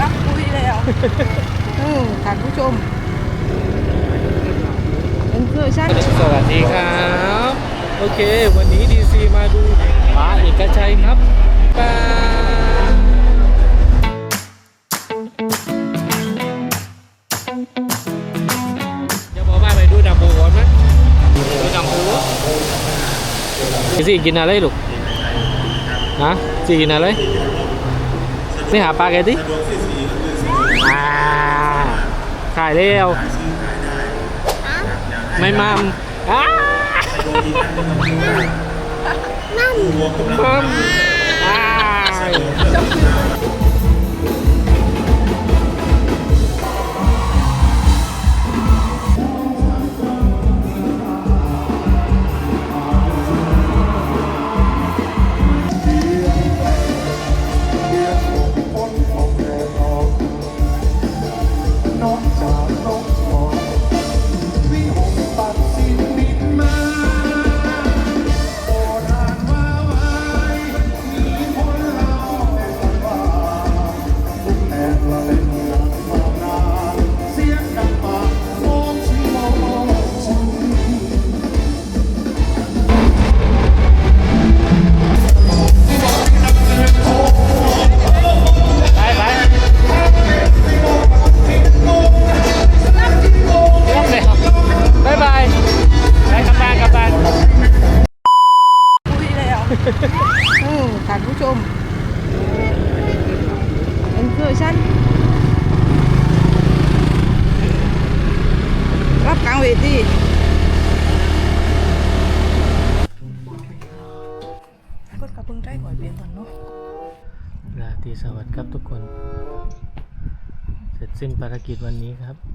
รับคุยแล้วเออท่านผู้ชมเป็นคือใช่สวัสดีครับ โอเค วันนี้ดีซีมาดูมาเอกชัยครับบายจะบอกว่าไปดูดับโบก่อนไหมดูดับโบดีซีกินอะไรลูก ฮะซีกินอะไรนี่หาปลาแกดิอ่าขายเร็วไม่มัมอ้ามัม ออท่านผู้ชมเป็นเพื่อชั่นรับกลางเวทีกดกระเบื้องใต้หอยเปลี่ยนก่อนเนาะราตรีสวัสดิ์ครับทุกคน เสร็จสิ้นภารกิจวันนี้ครับ